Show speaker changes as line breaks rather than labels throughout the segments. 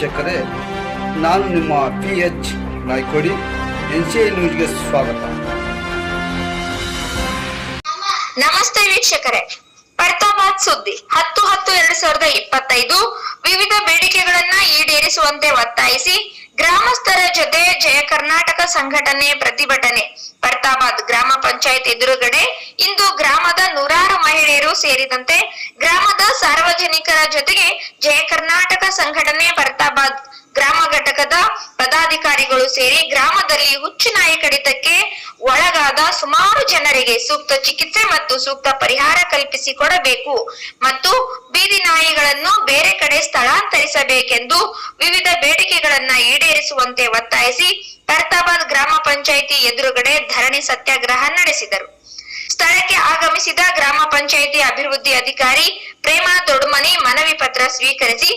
ವೀಕ್ಷಕರೇ, ನಾನು ನಿಮ್ಮ P H Naikodi, N C I ನ್ಯೂಸ್ಗೆ ಸ್ವಾಗತ.
ನಮಸ್ತೆ ವೀಕ್ಷಕರೇ. ಪರ್ತಾಬಾದ್ ಸುದ್ದಿ. ಹತ್ತು ಹತ್ತು ಎರಡ್ ಸಾವಿರದ ಇಪ್ಪತ್ತೈದು, ವಿವಿಧ ಬೇಡಿಕೆಗಳನ್ನ ಈಡೇರಿಸುವಂತೆ ಒತ್ತಾಯಿಸಿ ಗ್ರಾಮಸ್ಥರ ಜೊತೆ ಜಯ ಕರ್ನಾಟಕ ಸಂಘಟನೆ ಪ್ರತಿಭಟನೆ. ಬರ್ತಾಬಾದ್ ಗ್ರಾಮ ಪಂಚಾಯತ್ ಎದುರುಗಡೆ ಇಂದು ಗ್ರಾಮದ ನೂರಾರು ಮಹಿಳೆಯರು ಸೇರಿದಂತೆ ಗ್ರಾಮದ ಸಾರ್ವಜನಿಕರ ಜೊತೆಗೆ ಜಯ ಕರ್ನಾಟಕ ಸಂಘಟನೆ ಬರ್ತಾಬಾದ್ ಗ್ರಾಮ ಘಟಕದ ಪದಾಧಿಕಾರಿಗಳು ಸೇರಿ ಗ್ರಾಮದಲ್ಲಿ ಹುಚ್ಚು ನಾಯಿ ಕಡಿತಕ್ಕೆ ಒಳಗಾದ ಸುಮಾರು ಜನರಿಗೆ ಸೂಕ್ತ ಚಿಕಿತ್ಸೆ ಮತ್ತು ಸೂಕ್ತ ಪರಿಹಾರ ಕಲ್ಪಿಸಿಕೊಡಬೇಕು ಮತ್ತು ಬೀದಿ ನಾಯಿಗಳನ್ನು ಬೇರೆ ಕಡೆ ಸ್ಥಳಾಂತರಿಸಬೇಕೆಂದು ವಿವಿಧ ಬೇಡಿಕೆಗಳನ್ನ ಈಡೇರಿಸುವಂತೆ ಒತ್ತಾಯಿಸಿ ಕರ್ತಾಬಾದ್ ಗ್ರಾಮ ಪಂಚಾಯಿತಿ ಎದುರುಗಡೆ ಧರಣಿ ಸತ್ಯಾಗ್ರಹ ನಡೆಸಿದರು. ಸ್ಥಳಕ್ಕೆ ಆಗಮಿಸಿದ ಗ್ರಾಮ ಪಂಚಾಯಿತಿ ಅಭಿವೃದ್ಧಿ ಅಧಿಕಾರಿ ಪ್ರೇಮಾ ದೊಡ್ಮನಿ ಮನವಿ ಪತ್ರ ಸ್ವೀಕರಿಸಿ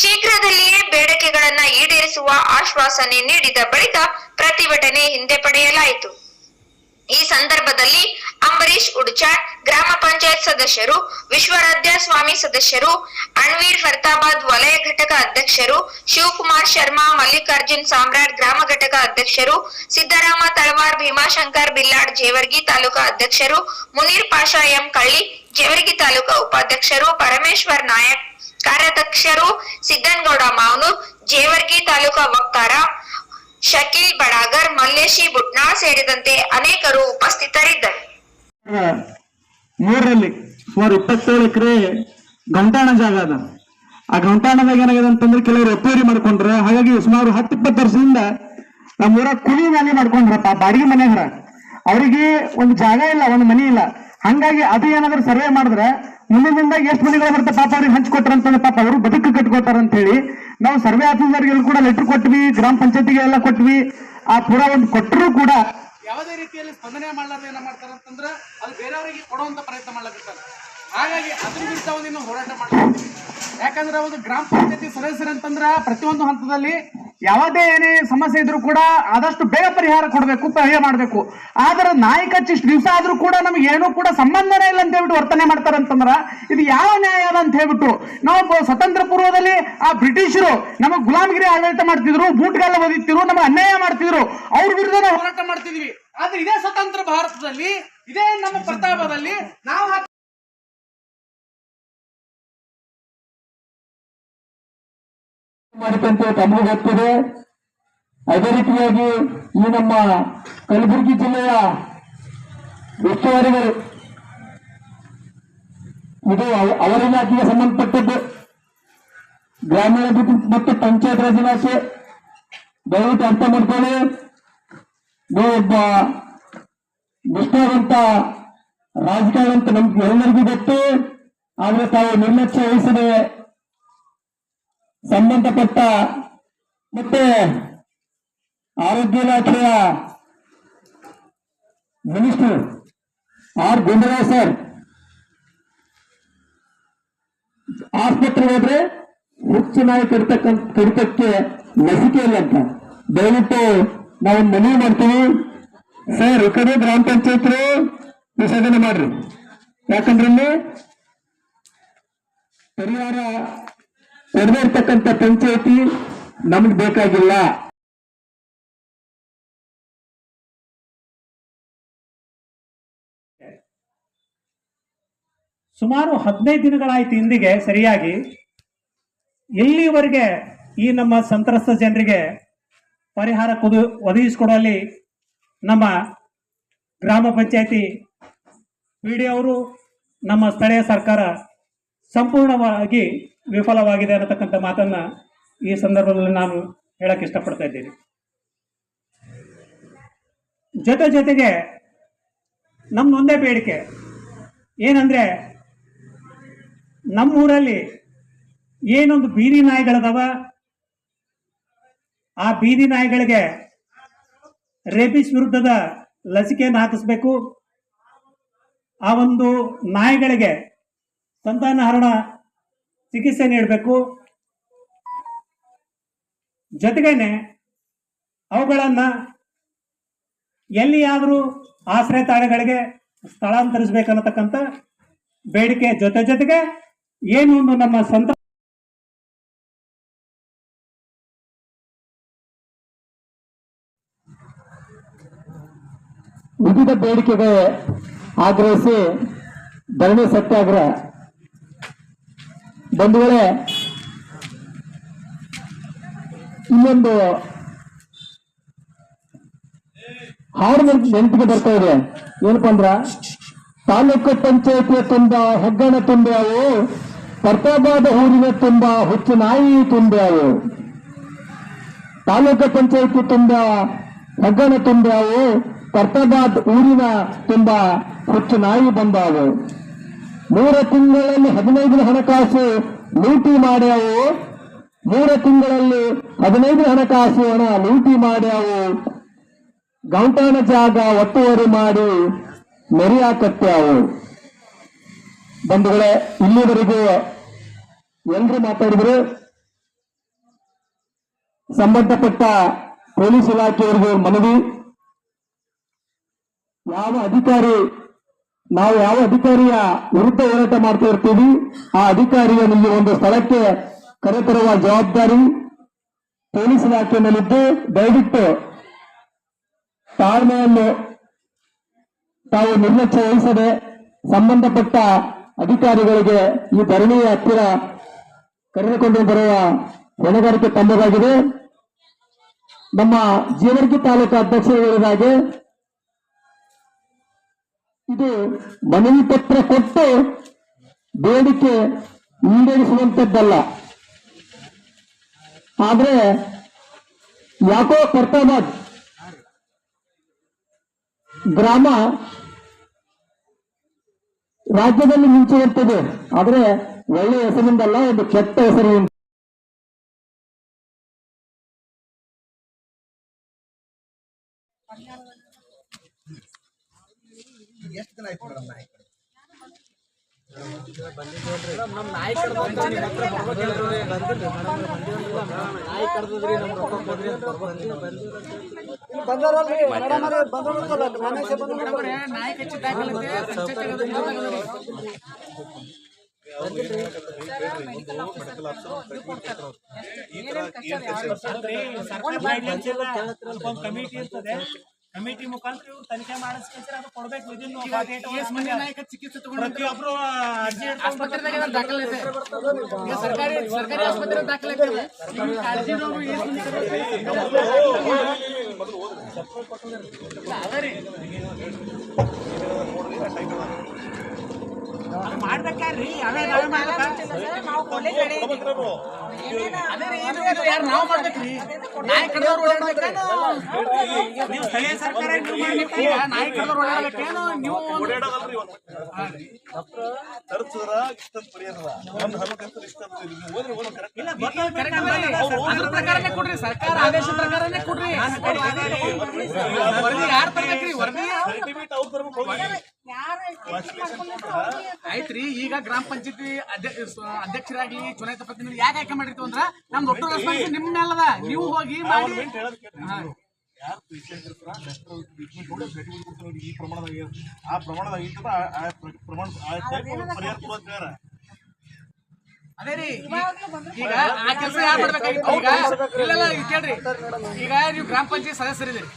ಶೀಘ್ರದಲ್ಲಿಯೇ ಬೇಡಿಕೆಗಳನ್ನ ಈಡೇರಿಸುವ ಆಶ್ವಾಸನೆ ನೀಡಿದ ಬಳಿಕ ಪ್ರತಿಭಟನೆ ಹಿಂದೆ ಪಡೆಯಲಾಯಿತು. ಈ ಸಂದರ್ಭದಲ್ಲಿ ಅಂಬರೀಶ್ ಉಡ್ಚಾಟ್ ಗ್ರಾಮ ಪಂಚಾಯತ್ ಸದಸ್ಯರು, ವಿಶ್ವರಾಧ್ಯ ಸ್ವಾಮಿ ಸದಸ್ಯರು ಅಣ್ವೀರ್ ಫರ್ತಾಬಾದ್ ವಲಯ ಘಟಕ ಅಧ್ಯಕ್ಷರು, ಶಿವಕುಮಾರ್ ಶರ್ಮಾ, ಮಲ್ಲಿಕಾರ್ಜುನ್ ಸಾಮ್ರಾಟ್ ಗ್ರಾಮ ಘಟಕ ಅಧ್ಯಕ್ಷರು, ಸಿದ್ದರಾಮ ತಳವಾರ್, ಭೀಮಾಶಂಕರ್ ಬಿಲ್ಲಾಡ್, ಜೇವರ್ಗಿ ತಾಲೂಕಾ ಅಧ್ಯಕ್ಷರು, ಮುನೀರ್ ಪಾಷಾ ಎಂ ಕಳ್ಳಿ, ಜೇವರ್ಗಿ ತಾಲೂಕಾ ಉಪಾಧ್ಯಕ್ಷರು, ಪರಮೇಶ್ವರ್ ನಾಯಕ್, ಕಾರ್ಯಾಧ್ಯಕ್ಷರು ಸಿದ್ದನಗೌಡ ಮಾವನೂರ್, ಜೇವರ್ಗಿ ತಾಲೂಕಾ ವಕ್ತಾರ ಶಕೀಲ್ ಬಡಾಗರ್, ಮಲ್ಲೇಶಿ ಬುಟ್ನಾ ಸೇರಿದಂತೆ ಅನೇಕರು ಉಪಸ್ಥಿತರಿದ್ದರು.
ಮೂರರಲ್ಲಿ ಸುಮಾರು ಇಪ್ಪತ್ತೇಳು ಎಕರೆ ಗಂಟಾಣ ಜಾಗ ಅದ. ಆ ಗಂಟಾಣದಾಗ ಏನಾಗಿದೆ ಅಂತಂದ್ರೆ ಕೆಲವರು ಎಪ್ಪೇರಿ ಮಾಡ್ಕೊಂಡ್ರ. ಹಾಗಾಗಿ ಸುಮಾರು ಹತ್ತು ಇಪ್ಪತ್ತು ವರ್ಷದಿಂದ ನಮ್ಮೂರ ಕುಳಿ ಮನೆ ಮಾಡ್ಕೊಂಡ್ರಪ್ಪ, ಬಾಡಿಗೆ ಮನೆ ಹರ. ಅವರಿಗೆ ಒಂದು ಜಾಗ ಇಲ್ಲ, ಒಂದು ಮನೆ ಇಲ್ಲ. ಹಂಗಾಗಿ ಅದು ಏನಾದ್ರು ಸರ್ವೆ ಮಾಡಿದ್ರೆ ಮುಂದಿನಿಂದ ಎಷ್ಟು ಮನೆಗಳು ಬರ್ತಾ ಪಾಪ ಅವ್ರಿಗೆ ಹಂಚ್ಕೊಟ್ರ ಅಂತಂದ್ರೆ ಪಾಪ ಅವರು ಬದುಕು ಕಟ್ಕೋತಾರ ಅಂತ ಹೇಳಿ ನಾವು ಸರ್ವೆ ಆಫೀಸರ್ಗೆ ಕೂಡ ಲೆಟರ್ ಕೊಟ್ವಿ, ಗ್ರಾಮ ಪಂಚಾಯತಿಗೆ ಎಲ್ಲ ಕೊಟ್ವಿ. ಆ ಪೂರ ಒಂದು ಕೊಟ್ಟರು ಕೂಡ
ಯಾವುದೇ ರೀತಿಯಲ್ಲಿ ಸ್ಪಂದನೆ ಮಾಡಲಾರ್ದು ಏನ ಮಾಡ್ತಾರೆ ಅಂತಂದ್ರ ಅದು ಬೇರೆಯವರಿಗೆ ಕೊಡುವಂತ ಪ್ರಯತ್ನ ಮಾಡ್ಲಕತ್ತಾರೆ ಹಾಗಾಗಿ ಅದ್ರ ವಿರುದ್ಧ ಒಂದು ಇನ್ನು ಹೋರಾಟ ಮಾಡ್ತೀವಿ ಯಾಕಂದ್ರೆ ಒಂದು ಗ್ರಾಮ ಪಂಚಾಯತಿ ಸದಸ್ಯರಂತಂದ್ರ ಪ್ರತಿಯೊಂದು ಹಂತದಲ್ಲಿ ಯಾವುದೇ ಏನೇ ಸಮಸ್ಯೆ ಇದ್ರೂ ಕೂಡ ಆದಷ್ಟು ಬೇಗ ಪರಿಹಾರ ಕೊಡಬೇಕು ಪರಿಹಾರ ಮಾಡಬೇಕು. ಆದ್ರೆ ನಾಯಕ ಚಿಷ್ಟು ದಿವಸ ಆದ್ರೂ ಕೂಡ ನಮ್ಗೆ ಏನೂ ಕೂಡ ಸಂಬಂಧನೇ ಇಲ್ಲ ಅಂತ ಹೇಳ್ಬಿಟ್ಟು ವರ್ತನೆ ಮಾಡ್ತಾರೆ ಅಂತಂದ್ರ ಇದು ಯಾವ ನ್ಯಾಯ ಅದ ಅಂತ ಹೇಳ್ಬಿಟ್ಟು ನಾವು ಸ್ವತಂತ್ರ ಪೂರ್ವದಲ್ಲಿ ಆ ಬ್ರಿಟಿಷರು ನಮಗೆ ಗುಲಾಮಗಿರಿ ಆಡಳಿತ ಮಾಡ್ತಿದ್ರು, ಬೂಟ್ಗಾಲ ಓದಿತ್ತಿರು ನಮಗೆ ಅನ್ಯಾಯ ಮಾಡ್ತಿದ್ರು, ಅವ್ರ ವಿರುದ್ಧ ಹೋರಾಟ ಮಾಡ್ತಿದ್ವಿ. ಆದ್ರೆ ಇದೇ ಸ್ವತಂತ್ರ ಭಾರತದಲ್ಲಿ, ಇದೇ ನಮ್ಮ ಪ್ರತಾಪದಲ್ಲಿ ನಾವು
ಮಾಡಿದಂತೆ ತಮಗೆ ಗೊತ್ತಿದೆ ಅದೇ ರೀತಿಯಾಗಿ ಈ ನಮ್ಮ ಕಲಬುರಗಿ ಜಿಲ್ಲೆಯ ಉಸ್ತುವಾರಿಗಳು, ಇದು ಅವ- ಅವರ ಇಲಾಖೆಗೆ ಸಂಬಂಧಪಟ್ಟದ್ದು ಗ್ರಾಮೀಣಾಭಿವೃದ್ಧಿ ಮತ್ತು ಪಂಚಾಯತ್ ರಾಜ್ ಇಲಾಖೆ, ದಯವಿಟ್ಟು ಅರ್ಥ ಮಾಡ್ಕೊಳ್ಳಿ. ಒಬ್ಬ ನಿಷ್ಠಾವಂತ ರಾಜಕಾರಣ ಅಂತ ನಮ್ಗೆ ಎಲ್ಲರಿಗೂ ಗೊತ್ತು, ಆದ್ರೆ ತಾವು ನಿರ್ಲಕ್ಷ್ಯ ವಹಿಸದೆ ಸಂಬಂಧಪಟ್ಟ ಮತ್ತೆ ಆರೋಗ್ಯ ಇಲಾಖೆಯ ಮಿನಿಸ್ಟರ್ ಆರ್ ಗುಂಡರಾವ್ ಸರ್. ಆಸ್ಪತ್ರೆ ಹೋದ್ರೆ ಹುಚ್ಚು ನಾಯಿ ಕಡಿತಕ್ಕ ಕಡಿತಕ್ಕೆ ಲಸಿಕೆ ಇಲ್ಲ ಅಂತ. ದಯವಿಟ್ಟು ನಾವು ಮನವಿ ಮಾಡ್ತೀವಿ. ಸರ್ ಕಡೆ ಗ್ರಾಮ ಪಂಚಾಯತ್ರು ವಿಸರ್ಜನೆ ಮಾಡ್ರಿ. ಯಾಕಂದ್ರೆ ಪರಿಹಾರ ಪಡೆದೇ ಇರ್ತಕ್ಕಂಥ ಪಂಚಾಯತಿ ನಮ್ಗೆ ಬೇಕಾಗಿಲ್ಲ.
ಸುಮಾರು ಹದಿನೈದು ದಿನಗಳಾಯ್ತು ಇಂದಿಗೆ ಸರಿಯಾಗಿ. ಎಲ್ಲಿವರೆಗೆ ಈ ನಮ್ಮ ಸಂತ್ರಸ್ತ ಜನರಿಗೆ ಪರಿಹಾರ ಕುದು ಒದಗಿಸಿಕೊಡುವಲ್ಲಿ ನಮ್ಮ ಗ್ರಾಮ ಪಂಚಾಯತಿ ಪಿ ಡಿ ಅವರು ನಮ್ಮ ಸ್ಥಳೀಯ ಸರ್ಕಾರ ಸಂಪೂರ್ಣವಾಗಿ ವಿಫಲವಾಗಿದೆ ಅನ್ನತಕ್ಕಂಥ ಮಾತನ್ನು ಈ ಸಂದರ್ಭದಲ್ಲಿ ನಾನು ಹೇಳಕ್ಕೆ ಇಷ್ಟಪಡ್ತಾ ಇದ್ದೀನಿ. ಜೊತೆ ಜೊತೆಗೆ ನಮ್ಮದೊಂದೇ ಬೇಡಿಕೆ ಏನಂದ್ರೆ ನಮ್ಮೂರಲ್ಲಿ ಏನೊಂದು ಬೀದಿ ನಾಯಿಗಳದಾವ ಆ ಬೀದಿ ನಾಯಿಗಳಿಗೆ ರೇಬಿಸ್ ವಿರುದ್ಧದ ಲಸಿಕೆಯನ್ನು ಹಾಕಿಸ್ಬೇಕು. ಆ ಒಂದು ನಾಯಿಗಳಿಗೆ ಸಂತಾನಹರಣ ಚಿಕಿತ್ಸೆ ನೀಡಬೇಕು. ಜೊತೆಗೇನೆ ಅವುಗಳನ್ನು ಎಲ್ಲಿಯಾದರೂ ಆಶ್ರಯ ತಾಣಗಳಿಗೆ ಸ್ಥಳಾಂತರಿಸಬೇಕನ್ನತಕ್ಕಂಥ ಬೇಡಿಕೆ ಜೊತೆ ಜೊತೆಗೆ ಏನು ಒಂದು ನಮ್ಮ ಸ್ವಂತ
ವಿವಿಧ ಬೇಡಿಕೆಗೆ ಆಗ್ರಹಿಸಿ ಧರಣಿ ಸತ್ಯಾಗ್ರಹ. ವೇಳೆ ಇನ್ನೊಂದು ಹಾಡು ನೆನ್ಪ್- ನೆನಪಿಗೆ ಬರ್ತಾ ಇದೆ. ಏನಪ್ಪ ಅಂದ್ರ, ತಾಲೂಕು ಪಂಚಾಯತಿಯ ತುಂಬ, ಹೆಗ್ಗಣ ತುಂಬ್ಯಾವು ಪರ್ತಾಬಾದ ಊರಿನ ತುಂಬ, ಹುಚ್ಚು ನಾಯಿ ತುಂಬ್ಯಾವು. ತಾಲೂಕು ಪಂಚಾಯತಿ ತುಂಬ, ಹೆಗ್ಗಣ ತುಂಬ್ಯಾವು ಕರ್ತಾಬಾದ್ ಊರಿನ ತುಂಬಾ ಹುಚ್ಚು ನಾಯಿ ಬಂದಾವು ಮೂರ ತಿಂಗಳಲ್ಲಿ ಹದಿನೈದು ಹಣಕಾಸು ಲೂಟಿ ಮಾಡ್ಯಾವು ಮೂರ ತಿಂಗಳಲ್ಲಿ ಹದಿನೈದು ಹಣಕಾಸು ಹಣ ಲೂಟಿ ಮಾಡ್ಯಾವು ಗೌಂಟಾನ ಜಾಗ ಒತ್ತುವರಿ ಮಾಡಿ ಮೆರಿಯಾಕತ್ಯಾವು ಬಂಧುಗಳೇ, ಇಲ್ಲಿವರೆಗೂ ಎಲ್ರು ಮಾತಾಡಿದ್ರು? ಸಂಬಂಧಪಟ್ಟ ಪೊಲೀಸ್ ಇಲಾಖೆಯವರಿಗೆ ಮನವಿ. ಯಾವ ಅಧಿಕಾರಿ, ನಾವು ಯಾವ ಅಧಿಕಾರಿಯ ವಿರುದ್ಧ ಹೋರಾಟ ಮಾಡ್ತಾ ಇರ್ತೀವಿ, ಆ ಅಧಿಕಾರಿಯ ನಿಮಗೆ ಒಂದು ಸ್ಥಳಕ್ಕೆ ಕರೆತರುವ ಜವಾಬ್ದಾರಿ ಪೊಲೀಸ್ ಇಲಾಖೆಯಲ್ಲಿದ್ದು ದಯವಿಟ್ಟು ತಾಳ್ಮೆಯನ್ನು ತಾವು ನಿರ್ಲಕ್ಷ್ಯ ವಹಿಸದೆ ಸಂಬಂಧಪಟ್ಟ ಅಧಿಕಾರಿಗಳಿಗೆ ಈ ಧರಣಿಯ ಹತ್ತಿರ ಕರೆದುಕೊಂಡು ಬರುವ ಹೊಣೆಗಾರಿಕೆ ತಮ್ಮದಾಗಿದೆ ನಮ್ಮ ಜೀವರ್ಗಿ ತಾಲೂಕು ಅಧ್ಯಕ್ಷರು ಹೇಳಿದ ಹಾಗೆ ಇದು ಮನವಿ ಪತ್ರ ಕೊಟ್ಟು ಬೇಡಿಕೆ ಈಡೇರಿಸುವಂತದ್ದಲ್ಲ. ಆದ್ರೆ ಯಾಕೋ ಕರ್ತಾಬಾದ್ ಗ್ರಾಮ ರಾಜ್ಯದಲ್ಲಿ ಮಿಂಚುವಂತದೆ ಆದ್ರೆ ಒಳ್ಳೆಯ ಹೆಸರಿಂದಲ್ಲ ಒಂದು ಕೆಟ್ಟ ಹೆಸರಿನಿಂದ
ಎಷ್ಟು ದಿನ ಆಯ್ತು ಮೇಡಮ್ ನಾಯಿ
ರೀ.
ಕಮಿಟಿ ಇರ್ತದೆ ಕಮಿಟಿ ಮುಖಾಂತರ ಇವ್ರು ತನಿಖೆ ಮಾಡಿಸ್ಕೊಂಡ್ರೆ ಅದು ಕೊಡ್ಬೇಕು. ವಿದಿನ್
ಚಿಕಿತ್ಸೆ?
ಪ್ರತಿಯೊಬ್ರು ಅರ್ಜಿ
ಸರ್ಕಾರಿ ಸರ್ಕಾರಿ ಆಸ್ಪತ್ರೆ ದಾಖಲೆ ಅದೇ ರೀ. ಅದು ಮಾಡ್ಬೇಕಾರ್ರಿ ಅವೇ ನಾವೇ ಮಾಡ್ಬೇಕಾ? ಅದೇ ರೀ ಇದು ಇದು ಯಾರು ನಾವು ಮಾಡ್ಬೇಕ್ರಿ ನಾಯಿ ಕಡ್ದವ್ರು ಓಡಾಡ್ಬೇಕೇನು ನೀವು ಸ್ಥಳೀಯ ಸರ್ಕಾರ ನೀವು ಮಾಡ್ಬೇಕು ಈಗ ನಾಯಿ ಕಡ್ದವ್ರು ಓಡಾಡ್ಬೇಕೇನು ನೀವು
ತರ್ಸದ್ರ ಒಂದ್ ಇಷ್ಟಂತ ನೀವು ಹೋದ್ರೆ ಹೋದ್ರೆ correct
ಇಲ್ಲ
ಕರೆಕ್ಟ್ ಅದ್ರ ಪ್ರಕಾರನೇ ಕೊಡ್ರಿ ಸರ್ಕಾರ ಆದೇಶ ಪ್ರಕಾರನೇ ಕೊಡ್ರಿ ವರದಿ ಯಾರು ತರ್ಬೇಕ್ರಿ ವರದಿ
ಸರ್ಟಿಫಿಕೇಟ್ ಅವ್ರು ತರ್ಬೇಕು ಹೋಗಿ
ಆಯ್ತ್ರಿ ಈಗ ಗ್ರಾಮ ಪಂಚಾಯತಿ ಅಧ್ಯಕ್ಷರಾಗಿ ಚುನಾಯಿತ ಪ್ರತಿನಿಧಿ ಯಾಕೆ ಆಯ್ಕೆ ಮಾಡಿರ್ತೀವಿ ಅಂದ್ರ ನಮ್ ದೊಡ್ಡ ರೆಸ್ಪಾನ್ಸ್ ನಿಮ್ ಮೇಲದ ನೀವು ಹೋಗಿ ಮಾಡಿ.
ಯಾರು ಈ ಪ್ರಮಾಣದಾಗ ಆ ಪ್ರಮಾಣದಾಗ ಇರ್ತದ ಆ- ಪ್ರಮಾಣ ಪರಿಹಾರ
ಅದೇ ರೀ ಈಗ ಆ ಕೆಲಸ ಯಾರು ಮಾಡ್ಬೇಕಾಗಿತ್ತು? ಈಗ ಇಲ್ಲ ಈಗ ಕೇಳ್ರಿ. ಈಗ ನೀವು ಗ್ರಾಮ ಪಂಚಾಯತ್ ಸದಸ್ಯರಿದ್ದೀರಿ.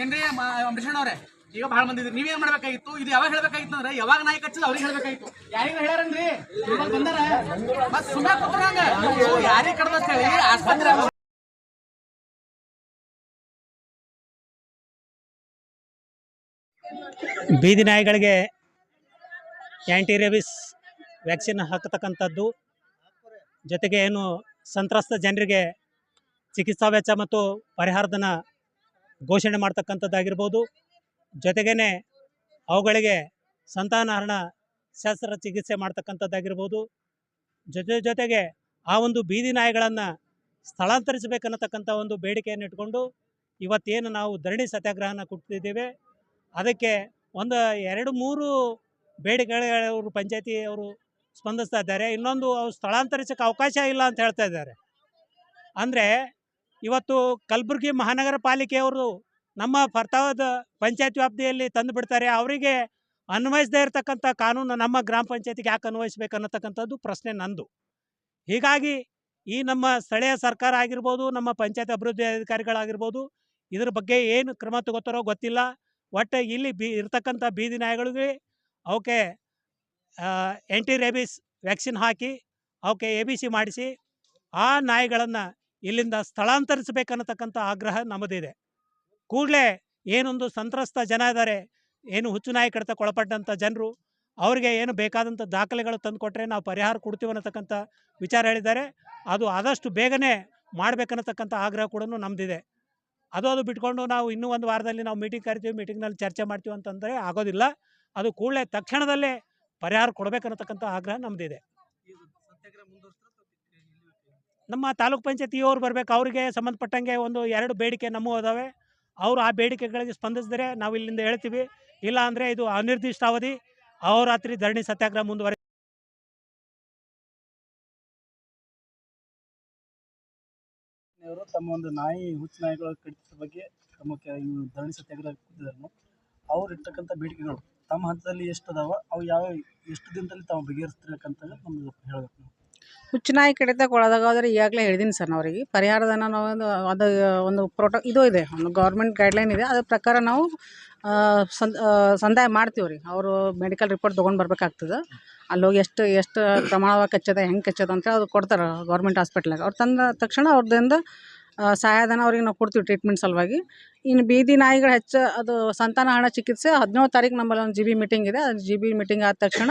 ಏನ್ರಿ ಅಂಬರೀಷಣ್ಣವ್ರೆ? ಅಂಬರೀಷಣ್ಣ ಅವ್ರೆ ಈಗ ಬಹಳ ಮಂದಿ ಇದ್ರಿ. ನೀವೇನ್ ಮಾಡ್ಬೇಕಾಗಿತ್ತು? ಇದು ಯಾವಾಗ ಹೇಳ್ಬೇಕಾಗಿತ್ತು ಅಂದ್ರೆ, ಯಾವಾಗ ನಾಯಿ ಕಚ್ಚಿದ ಅವ್ರಿಗೆ ಹೇಳ್ಬೇಕಾಗಿತ್ತು. ಯಾರಿಗ ಹೇಳ್ಯಾರನ್ರಿ ಇವಾಗ ಬಂದಾರ? ಮತ್ ಸುಮ್ಮನೆ ಕೂತ್ರಂಗ ಯಾರಿಗೆ ಕಡ್ದ ಹೇಳಿ, ಆಸ್ಪತ್ರೆ
ಬೀದಿ ನಾಯಿಗಳಿಗೆ ಆ್ಯಂಟಿ ರೇಬಿಸ್ ವ್ಯಾಕ್ಸಿನ್ ಹಾಕತಕ್ಕಂಥದ್ದು. ಜೊತೆಗೆ ಏನು ಸಂತ್ರಸ್ತ ಜನರಿಗೆ ಚಿಕಿತ್ಸಾ ವೆಚ್ಚ ಮತ್ತು ಪರಿಹಾರದನ್ನು ಘೋಷಣೆ ಮಾಡ್ತಕ್ಕಂಥದ್ದಾಗಿರ್ಬೋದು. ಜೊತೆಗೇ ಅವುಗಳಿಗೆ ಸಂತಾನಹರಣ ಶಸ್ತ್ರಚಿಕಿತ್ಸೆ ಮಾಡ್ತಕ್ಕಂಥದ್ದಾಗಿರ್ಬೋದು. ಜೊತೆ ಜೊತೆಗೆ ಆ ಒಂದು ಬೀದಿ ನಾಯಿಗಳನ್ನು ಸ್ಥಳಾಂತರಿಸಬೇಕನ್ನತಕ್ಕಂಥ ಒಂದು ಬೇಡಿಕೆಯನ್ನು ಇಟ್ಕೊಂಡು ಇವತ್ತೇನು ನಾವು ಧರಣಿ ಸತ್ಯಾಗ್ರಹನ ಕೊಡ್ತಿದ್ದೇವೆ ಅದಕ್ಕೆ ಒಂದು ಎರಡು ಮೂರು ಬೇಡಿಕೆಗಳವರು ಪಂಚಾಯತಿ ಅವರು ಸ್ಪಂದಿಸ್ತಾ ಇದ್ದಾರೆ. ಇನ್ನೊಂದು ಅವ್ರು ಸ್ಥಳಾಂತರಿಸೋಕ್ಕೆ ಅವಕಾಶ ಇಲ್ಲ ಅಂತ ಹೇಳ್ತಾ ಇದ್ದಾರೆ. ಅಂದರೆ ಇವತ್ತು ಕಲಬುರಗಿ ಮಹಾನಗರ ಪಾಲಿಕೆಯವರು ನಮ್ಮ ಪರ್ತಾವದ ಪಂಚಾಯತ್ ವ್ಯಾಪ್ತಿಯಲ್ಲಿ ತಂದು ಬಿಡ್ತಾರೆ. ಅವರಿಗೆ ಅನ್ವಯಿಸದೇ ಇರತಕ್ಕಂಥ ಕಾನೂನು ನಮ್ಮ ಗ್ರಾಮ ಪಂಚಾಯತಿಗೆ ಯಾಕೆ ಅನ್ವಯಿಸ್ಬೇಕು ಅನ್ನತಕ್ಕಂಥದ್ದು ಪ್ರಶ್ನೆ ನಂದು. ಹೀಗಾಗಿ ಈ ನಮ್ಮ ಸ್ಥಳೀಯ ಸರ್ಕಾರ ಆಗಿರ್ಬೋದು, ನಮ್ಮ ಪಂಚಾಯತ್ ಅಭಿವೃದ್ಧಿ ಅಧಿಕಾರಿಗಳಾಗಿರ್ಬೋದು, ಇದ್ರ ಬಗ್ಗೆ ಏನು ಕ್ರಮ ತಗೋತಾರೋ ಗೊತ್ತಿಲ್ಲ. ಒಟ್ಟು ಇಲ್ಲಿ ಬಿ ಇರ್ತಕ್ಕಂಥ ಬೀದಿ ನಾಯಿಗಳಿಗೆ ಅವಕ್ಕೆ ಆ್ಯಂಟಿ ರೇಬಿಸ್ ವ್ಯಾಕ್ಸಿನ್ ಹಾಕಿ ಅವಕ್ಕೆ ಎ ಬಿ ಸಿ ಮಾಡಿಸಿ ಆ ನಾಯಿಗಳನ್ನು ಇಲ್ಲಿಂದ ಸ್ಥಳಾಂತರಿಸಬೇಕನ್ನತಕ್ಕಂಥ ಆಗ್ರಹ ನಮ್ಮದಿದೆ. ಕೂಡಲೇ ಏನೊಂದು ಸಂತ್ರಸ್ತ ಜನ ಇದ್ದಾರೆ ಏನು ಹುಚ್ಚು ನಾಯಿ ಕಡಿತಕ್ಕೆ ಒಳಪಟ್ಟಂಥ ಜನರು, ಅವರಿಗೆ ಏನು ಬೇಕಾದಂಥ ದಾಖಲೆಗಳು ತಂದುಕೊಟ್ರೆ ನಾವು ಪರಿಹಾರ ಕೊಡ್ತೀವಿ ಅನ್ನತಕ್ಕಂಥ ವಿಚಾರ ಹೇಳಿದ್ದಾರೆ. ಅದು ಆದಷ್ಟು ಬೇಗನೆ ಮಾಡಬೇಕನ್ನತಕ್ಕಂಥ ಆಗ್ರಹ ಕೂಡ ನಮ್ಮದಿದೆ ಅದು ಅದು ಬಿಟ್ಕೊಂಡು ನಾವು ಇನ್ನೂ ಒಂದು ವಾರದಲ್ಲಿ ನಾವು ಮೀಟಿಂಗ್ ಕರಿತೀವಿ ಮೀಟಿಂಗ್ನಲ್ಲಿ ಚರ್ಚೆ ಮಾಡ್ತೀವಿ ಅಂತಂದರೆ ಆಗೋದಿಲ್ಲ. ಅದು ಕೂಡಲೇ ತಕ್ಷಣದಲ್ಲೇ ಪರಿಹಾರ ಕೊಡಬೇಕನ್ನತಕ್ಕಂಥ ಆಗ್ರಹ ನಮ್ಮದಿದೆ ನಮ್ಮ ತಾಲೂಕ್ ಪಂಚಾಯತಿಯವರು ಬರಬೇಕು, ಅವರಿಗೆ ಸಂಬಂಧಪಟ್ಟಂಗೆ ಒಂದು ಎರಡು ಬೇಡಿಕೆ ನಮ್ಮೂ ಅದಾವೆ. ಅವರು ಆ ಬೇಡಿಕೆಗಳಿಗೆ ಸ್ಪಂದಿಸಿದರೆ ನಾವು ಇಲ್ಲಿಂದ ಹೇಳ್ತೀವಿ. ಇಲ್ಲ ಅಂದರೆ ಇದು ಅನಿರ್ದಿಷ್ಟಾವಧಿ. ಅಹೋರಾತ್ರಿ ಧರಣಿ ಸತ್ಯಾಗ್ರಹ ಮುಂದುವರೆ
ಅವರು ತಮ್ಮ ಒಂದು ನಾಯಿ ಹುಚ್ಚು ನಾಯಿಗಳ ಕಡಿತದ ಬಗ್ಗೆ ತಮ್ಮ ಧರಣಿ ಸತ್ಯಾಗ್ರಹ ಕೂತಿದ್ದಾರೆ ಅವ್ರು ಇರ್ತಕ್ಕಂಥ ಬೇಡಿಕೆಗಳು ತಮ್ಮ ಹಂತದಲ್ಲಿ ಎಷ್ಟು ಅದಾವ ಅವು ಯಾವ, ಎಷ್ಟು ದಿನದಲ್ಲಿ ತಾವು ಬಗೆಹರಿಸ್ತಿರಕ್ಕಂತ ನಮ್ಗೆ ಹೇಳ್ಬೇಕು ನೀವು.
ಹುಚ್ಚು ನಾಯಿ ಕಡಿತಕ್ಕೆ ಒಳಗಾದ್ರೆ ಈಗಾಗಲೇ ಹೇಳಿದ್ದೀನಿ ಸರ್ ಅವರಿಗೆ ಪರಿಹಾರಧನ ನಾವೊಂದು ಅದು ಒಂದು ಪ್ರೋಟೋ ಇದು ಇದೆ, ಒಂದು ಗೌರ್ಮೆಂಟ್ ಗೈಡ್ಲೈನ್ ಇದೆ. ಅದ್ರ ಪ್ರಕಾರ ನಾವು ಸಂದ್ ಸಂದಾಯ ಮಾಡ್ತೀವಿ ರೀ. ಅವರು ಮೆಡಿಕಲ್ ರಿಪೋರ್ಟ್ ತೊಗೊಂಡು ಬರಬೇಕಾಗ್ತದೆ. ಹೋಗಿ ಎಷ್ಟು ಎಷ್ಟು ಪ್ರಮಾಣವಾಗಿ ಕಚ್ಚದ, ಹೆಂಗೆ ಕಚ್ಚದ ಅಂತ ಅದು ಕೊಡ್ತಾರೆ ಗೌರ್ಮೆಂಟ್ ಹಾಸ್ಪಿಟ್ಲಾಗ ಅವ್ರು ತಂದ ತಕ್ಷಣ ಅವ್ರದಿಂದ ಸಹಾಯಧನ ಅವ್ರಿಗೆ ನಾವು ಕೊಡ್ತೀವಿ ಟ್ರೀಟ್ಮೆಂಟ್ ಸಲುವಾಗಿ. ಇನ್ನು ಬೀದಿ ನಾಯಿಗಳು ಹೆಚ್ಚು ಅದು ಸಂತಾನಹರಣ ಚಿಕಿತ್ಸೆ ಹದಿನೇಳು ತಾರೀಕು ನಮ್ಮಲ್ಲಿ ಒಂದು ಜಿ ಬಿ ಮೀಟಿಂಗ್ ಇದೆ. ಅದು ಜಿ ಬಿ ಮೀಟಿಂಗ್ ಆದ ತಕ್ಷಣ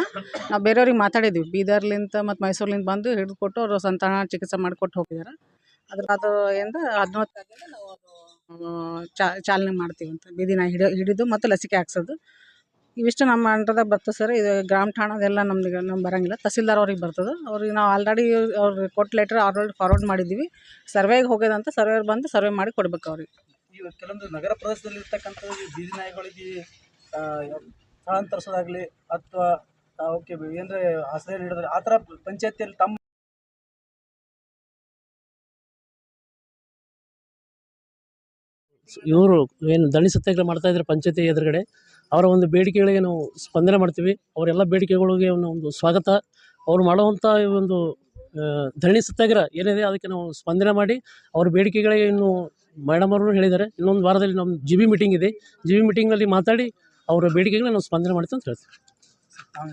ನಾವು ಬೇರೆಯವ್ರಿಗೆ ಮಾತಾಡಿದ್ವಿ. ಬೀದರ್ಲಿಂದ ಮತ್ತು ಮೈಸೂರ್ಲಿಂದ ಬಂದು ಹಿಡಿದು ಕೊಟ್ಟು ಅವರು ಸಂತಾನ ಚಿಕಿತ್ಸೆ ಮಾಡಿಕೊಟ್ಟು ಹೋಗಿದ್ದಾರೆ ಅದ್ರ ಅದು ಏನು ಹದಿನೇಳು ತಾರೀಕು ನಾವು ಅದು ಚಾಲನೆ ಮಾಡ್ತೀವಿ ಅಂತ. ಬೀದಿ ನಾಯಿ ಹಿಡಿದು ಮತ್ತು ಲಸಿಕೆ ಹಾಕ್ಸೋದು. ಇವಿಷ್ಟು ನಮ್ಮ ಅಂಡರ್ದಾಗ ಬರ್ತದೆ ಸರ್. ಇದು ಗ್ರಾಮ ಠಾಣದೆಲ್ಲ ನಮ್ದು ನಮ್ಗೆ ಬರೋಂಗಿಲ್ಲ. ತಹಸೀಲ್ದಾರ್ ಅವ್ರಿಗೆ ಬರ್ತದೆ. ಅವ್ರಿಗೆ ನಾವು ಆಲ್ರೆಡಿ ಅವ್ರಿಗೆ ಕೊಟ್ಟು ಲೆಟ್ರ್ ಆಲ್ರೆಡಿ ಫಾರ್ವರ್ಡ್ ಮಾಡಿದ್ದೀವಿ. ಸರ್ವೆಗೆ ಹೋಗ್ಯದಂತ ಸರ್ವೇರ್ ಬಂದು ಸರ್ವೆ ಮಾಡಿ ಕೊಡ್ಬೇಕು ಅವ್ರಿಗೆ.
ಈಗ ಕೆಲವೊಂದು ನಗರ ಪ್ರದೇಶದಲ್ಲಿ ಇರ್ತಕ್ಕಂಥ ಬೀದಿ ನಾಯಿಗಳಿಗೆ ಸ್ಥಳಾಂತರಿಸೋದಾಗ್ಲಿ ಅಥವಾ ಓಕೆ ಏನರ ಆಶ್ರಯ ನೀಡೋದಾಗ್ಲಿ ಆ ಥರ ಪಂಚಾಯತಿಯಲ್ಲಿ ತಮ್ಮ
ಇವರು ಏನು ದಣಿ ಸತ್ಯಾಗ್ರಹ ಮಾಡ್ತಾ ಇದ್ದಾರೆ ಪಂಚಾಯತಿ ಎದುರುಗಡೆ, ಅವರ ಒಂದು ಬೇಡಿಕೆಗಳಿಗೆ ನಾವು ಸ್ಪಂದನೆ ಮಾಡ್ತೀವಿ. ಅವರೆಲ್ಲ ಬೇಡಿಕೆಗಳಿಗೆ ಒಂದು ಸ್ವಾಗತ. ಅವ್ರು ಮಾಡುವಂಥ ಒಂದು ಧರಣಿ ಸತ್ಯಾಗ್ರಹ ಏನಿದೆ ಅದಕ್ಕೆ ನಾವು ಸ್ಪಂದನೆ ಮಾಡಿ, ಅವ್ರ ಬೇಡಿಕೆಗಳಿಗೆ ಇನ್ನು ಮೇಡಮ್ ಅವರು ಹೇಳಿದ್ದಾರೆ. ಇನ್ನೊಂದು ವಾರದಲ್ಲಿ ನಮ್ಮ ಜಿ ಬಿ ಮೀಟಿಂಗ್ ಇದೆ. ಜಿ ಬಿ ಮೀಟಿಂಗ್ನಲ್ಲಿ ಮಾತಾಡಿ, ಅವರ ಬೇಡಿಕೆಗಳನ್ನ ನಾವು ಸ್ಪಂದನೆ ಮಾಡ್ತೀವಿ ಅಂತ ಹೇಳ್ತೀವಿ.
ತಾವು